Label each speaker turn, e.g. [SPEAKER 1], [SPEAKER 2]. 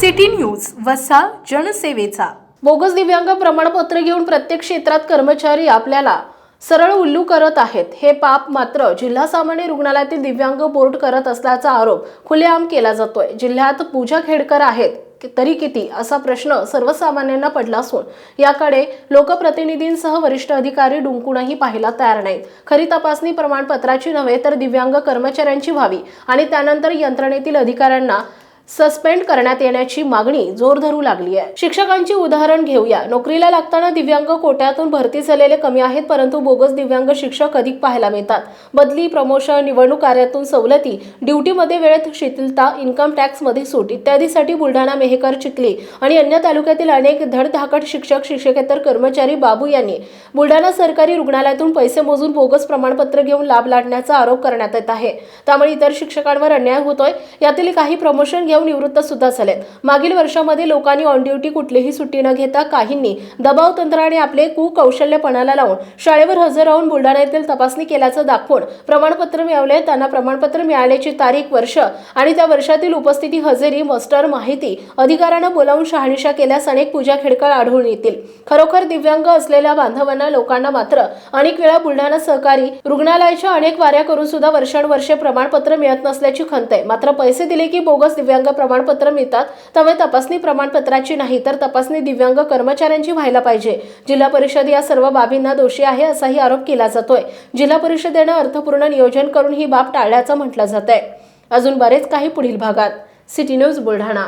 [SPEAKER 1] City news वसा जनसेवेचा.
[SPEAKER 2] Bogus दिव्यांग प्रमाणपत्र घेऊन प्रत्येक क्षेत्रात कर्मचारी आपल्याला सरळ उल्लू करत आहेत. हे पाप मात्र जिल्हा सामान्य रुग्णालयातील दिव्यांग बोर्ड करत असल्याचा आरोप खुलेआम केला जातोय. जिल्ह्यात पूजा खेडकर आहेत तरी किती असा प्रश्न सर्वसामान्यांना पडला असून याकडे लोकप्रतिनिधींसह वरिष्ठ अधिकारी डुंकूनही पाहायला तयार नाहीत. खरी तपासणी प्रमाणपत्राची नव्हे तर दिव्यांग कर्मचाऱ्यांची व्हावी आणि त्यानंतर यंत्रणेतील अधिकाऱ्यांना सस्पेंड करण्यात येण्याची मागणी जोर धरू लागली आहे. शिक्षकांची उदाहरण घेऊया. नोकरीला लागताना दिव्यांग कोट्यातून भरती झालेले कमी आहेत परंतु बोगस दिव्यांग शिक्षक अधिक पाहायला मिळतात. बदली प्रमोशन निवडणूक कार्यातून सवलती ड्युटीमध्ये वेळेत शिथिलता इन्कम टॅक्समध्ये सूट इत्यादीसाठी बुलढाणा मेहकर चिखली आणि अन्य तालुक्यातील अनेक धडधाकट शिक्षक शिक्षकेतर कर्मचारी बाबू यांनी बुलढाणा सरकारी रुग्णालयातून पैसे मोजून बोगस प्रमाणपत्र घेऊन लाभ लाटण्याचा आरोप करण्यात येत आहे. त्यामुळे इतर शिक्षकांवर अन्याय होतोय. यातील काही प्रमोशन घेऊन निवृत्त सुद्धा झालेत. मागील वर्षामध्ये लोकांनी ऑन ड्युटी कुठलीही सुट्टी न घेता काहींनी दबाव तंत्राने आपले कुकौशल्यपणाला लावून शाळेवर हजर राहून बुलढाणा येथील तपासणी केल्याचं दाखवून प्रमाणपत्र मिळवले. त्यांना प्रमाणपत्र मिळाल्याची तारीख वर्ष आणि त्या वर्षातील उपस्थिती हजेरी मस्टर माहिती अधिकाऱ्यांना बोलावून शहानिशा केल्यास अनेक पूजा खेडकर आढळून येतील. खरोखर दिव्यांग असलेल्या बांधवांना लोकांना मात्र अनेक वेळा बुलढाणा सहकारी रुग्णालयाच्या अनेक वाऱ्या करून सुद्धा वर्षानुवर्षे प्रमाणपत्र मिळत नसल्याची खंत आहे. मात्र पैसे दिले की बोगस दिव्यांग प्रमाणपत्र मिळतात त्यामुळे तपासणी प्रमाणपत्राची नाही तर तपासणी दिव्यांग कर्मचाऱ्यांची व्हायला पाहिजे. जिल्हा परिषद या सर्व बाबींना दोषी आहे असाही आरोप केला जातोय. जिल्हा परिषदेनं अर्थपूर्ण नियोजन करून ही बाब टाळल्याचं म्हटलं जात आहे अजून बरेच काही पुढील भागात. City news Buldhana.